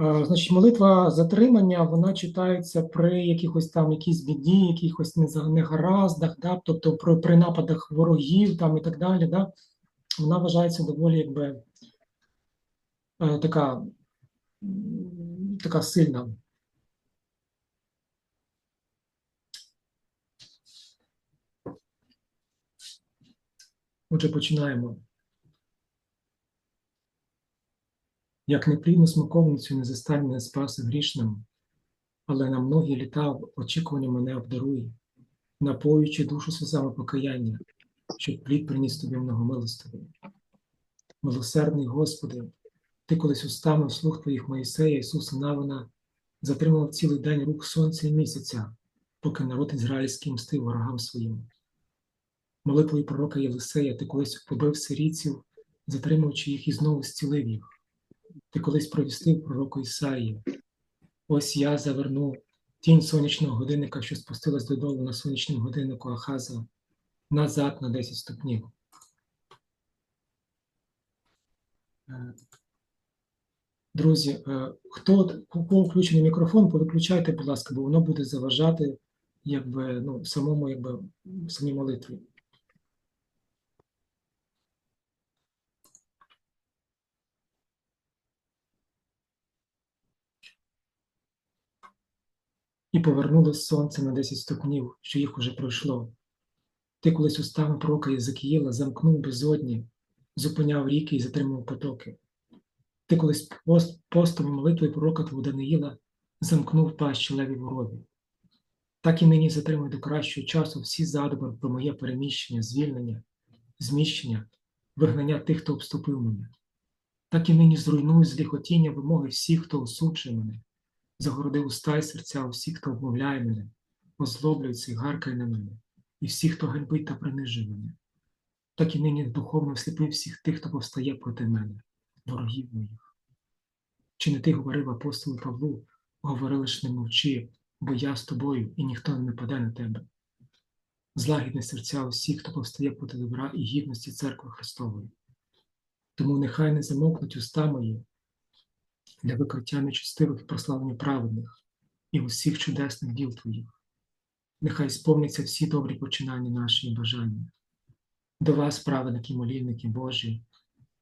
Е, Значить, молитва затримання, вона читається при якихось там якійсь біді, якихось негараздах, да? тобто при, при нападах ворогів там і так далі. Да? Вона вважається доволі якби е, така, така сильна. Отже, починаємо. Як неплідну смоковницю не застань мене спаси грішним, але на многі літа очікування мене обдаруй, напоюючи душу сльозами покаяння, щоб плід приніс тобі многомилостивий. Милосердний Господи, Ти колись устами слух Твоїх Моїсея, Ісуса Навина, затримав цілий день рук сонця і місяця, поки народ ізраїльський мстив ворогам своїм. Молитвою пророка Єлисея ти колись побив сирійців, затримуючи їх і знову зцілив їх. Ти колись провістив пророку Ісаї. Ось я заверну тінь сонячного годинника, що спустилась додолу на сонячному годиннику Ахаза, назад на 10 ступнів. Е, Друзі, е, хто кого включений мікрофон, повиключайте, будь ласка, бо воно буде заважати якби, ну, самому, якби, самій молитві. І повернулось сонце на 10 ступнів, що їх уже пройшло. Ти колись устами пророка Єзекіїла замкнув безодні, зупиняв ріки і затримав потоки. Ти колись пост, постом і молитвою пророка твого Даниїла замкнув пащі леві ворові. Так і нині затримай до кращого часу всі задуми про моє переміщення, звільнення, зміщення, вигнання тих, хто обступив мене. Так і нині зруйнуй зліхотіння вимоги всіх, хто осуджує мене, загороди уста й серця усіх, хто обмовляє мене, озлоблюється і гаркає на мене, і всіх, хто ганьбить та принижує мене. Так і нині духовно осліпив всіх тих, хто повстає проти мене, ворогів моїх. Чи не ти говорив апостолу Павлу, говори лиш не мовчи, бо я з тобою, і ніхто не нападе на тебе. Злагідне серця усіх, хто повстає проти добра і гідності церкви Христової. Тому нехай не замовкнуть уста мої для викриття нечестивих і прославлення праведних і усіх чудесних діл твоїх. Нехай сповняться всі добрі починання наші і бажання. До вас, праведники, молільники Божі,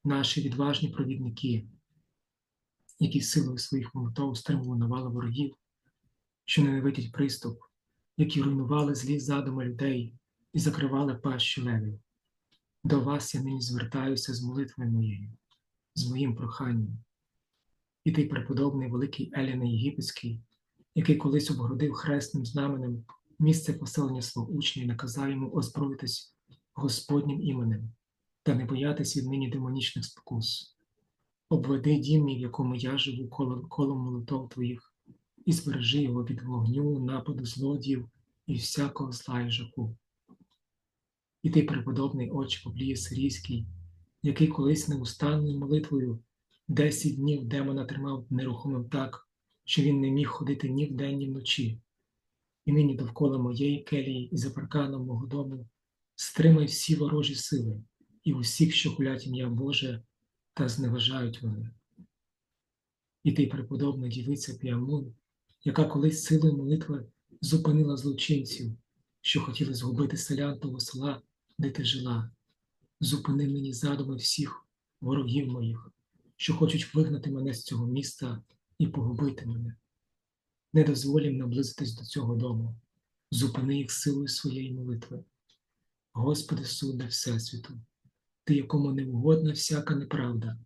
наші відважні провідники, які силою своїх молитов стримували навали ворогів, що ненавидять приступ, які руйнували злі задуми людей і закривали пащі левів. До вас я нині звертаюся з молитвою моєю, з моїм проханням. І ти, преподобний великий Еліна Єгипетський, який колись обгородив хресним знаменем місце поселення свого учня і наказав йому озброїтись Господнім іменем та не боятись віднині демонічних спокус. Обведи дім мій, в якому я живу коло, колом молитов твоїх, і збережи його від вогню, нападу злодіїв і всякого зла і жаху. І ти, преподобний отче Павліє Сирійський, який колись неустанною молитвою десять днів демона тримав нерухомим так, що він не міг ходити ні вдень, ні вночі. І нині довкола моєї келії і за парканом мого дому стримай всі ворожі сили і усіх, що хулять ім'я Боже та зневажають мене. І ти, преподобна дівиця Піамун, яка колись силою молитви зупинила злочинців, що хотіли згубити селян того села, де ти жила. Зупини мені задуми всіх ворогів моїх, що хочуть вигнати мене з цього міста і погубити мене. Не дозволь їм наблизитись до цього дому, зупини їх силою своєї молитви. Господи, судне Всесвіту, Ти, якому не угодна всяка неправда,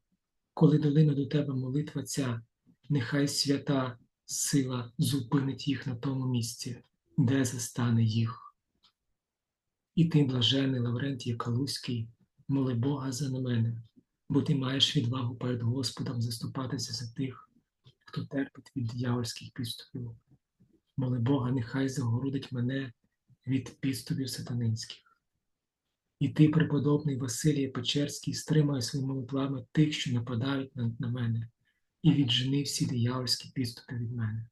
коли долина до Тебе молитва ця, нехай свята сила зупинить їх на тому місці, де застане їх. І ти, блажений Лаврентій Калузький, моли Бога за мене, бо ти маєш відвагу перед Господом заступатися за тих, хто терпить від диявольських підступів. Моли Бога, нехай загородить мене від підступів сатанинських. І ти, преподобний Василій Печерський, стримай своїми молитвами тих, що нападають на, на мене, і віджени всі диявольські підступи від мене.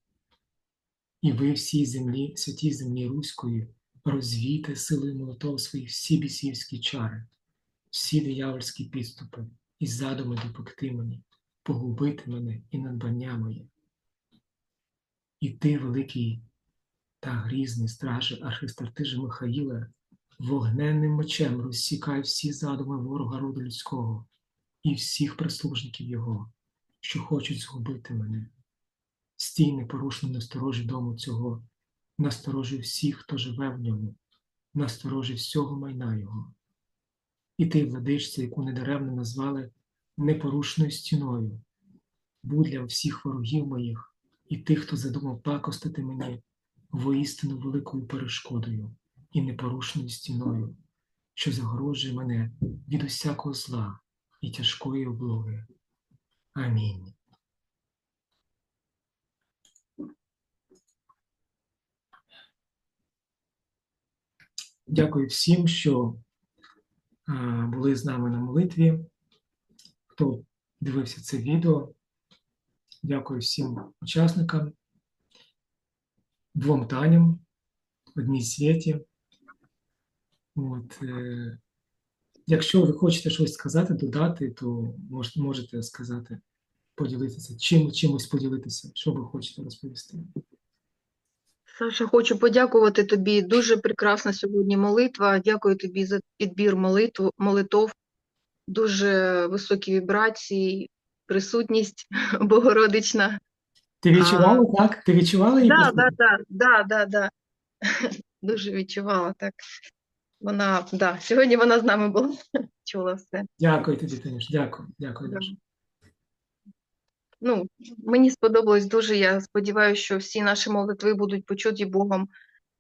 І ви всій землі, святій землі Руської, розвійте силою молотов своїх всі бісівські чари, всі диявольські підступи і задуми допекти мені, погубити мене і надбання моє. І ти, великий та грізний страже архистартиже Михаїле, вогненним мечем розсікай всі задуми ворога роду людського і всіх прислужників його, що хочуть згубити мене. Стій непорушно насторожі дому цього, насторожі всіх, хто живе в ньому, насторожі всього майна його. І ти, владичця, яку недаремно назвали непорушною стіною, будь для всіх ворогів моїх і тих, хто задумав пакостити мені, воістину великою перешкодою і непорушною стіною, що загрожує мене від усякого зла і тяжкої облоги. Амінь. Дякую всім, що були з нами на молитві. Хто дивився це відео. Дякую всім учасникам, двом Таням, одній Світі. От, е, якщо ви хочете щось сказати, додати, то мож, можете сказати, поділитися, чим, чимось поділитися, що ви хочете розповісти. Саша, хочу подякувати тобі. Дуже прекрасна сьогодні молитва. Дякую тобі за підбір молитв, молитов. Дуже високі вібрації, присутність богородична. Ти відчувала, так? Ти відчувала її? Присутність? да, да, да, да, да. Дуже відчувала так. Вона, да, сьогодні вона з нами була. Чула все. Дякую тобі, Танюш. Дякую, дякую Да. Ну, мені сподобалось дуже. Я сподіваюся, що всі наші молитви будуть почуті Богом,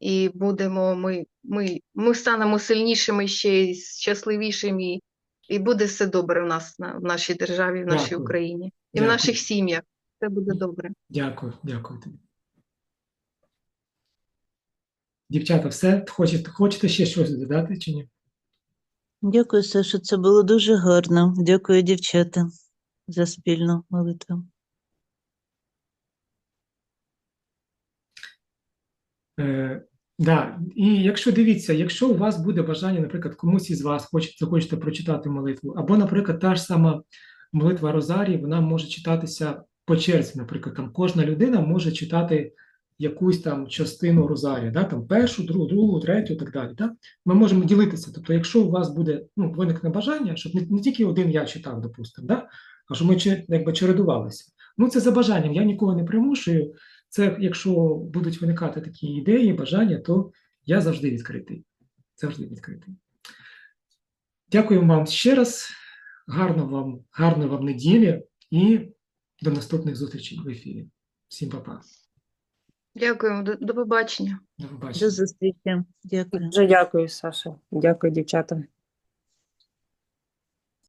і будемо ми, ми, ми станемо сильнішими ще й щасливішими, і буде все добре в нас на, в нашій державі, в нашій Дякую. Україні, і Дякую. в наших сім'ях. Все буде добре. Дякую, дякую тобі. Дівчата, все? Хочете, хочете ще щось додати чи ні? Дякую, Саша, це було дуже гарно. Дякую, дівчата, за спільну молитву. Е, да. І якщо дивіться, якщо у вас буде бажання, наприклад, комусь із вас хоче, захочете прочитати молитву, або, наприклад, та ж сама молитва Розарії, вона може читатися по черзі. Наприклад, там кожна людина може читати якусь там частину Розарія, да? там першу, другу, другу, третю і так далі. Да? Ми можемо ділитися. Тобто, якщо у вас буде ну, виникне бажання, щоб не, не тільки один я читав, допустимо, да? а щоб ми якби чередувалися. Ну, це за бажанням, я нікого не примушую. Це якщо будуть виникати такі ідеї, бажання, то я завжди відкритий. Завжди відкритий. Дякую вам ще раз. Гарно вам, гарної вам неділі і до наступних зустрічей в ефірі. Всім па-па. Дякуємо, до, до побачення. До До зустрічі. Дякую. Дуже дякую, Саша. Дякую, дівчата.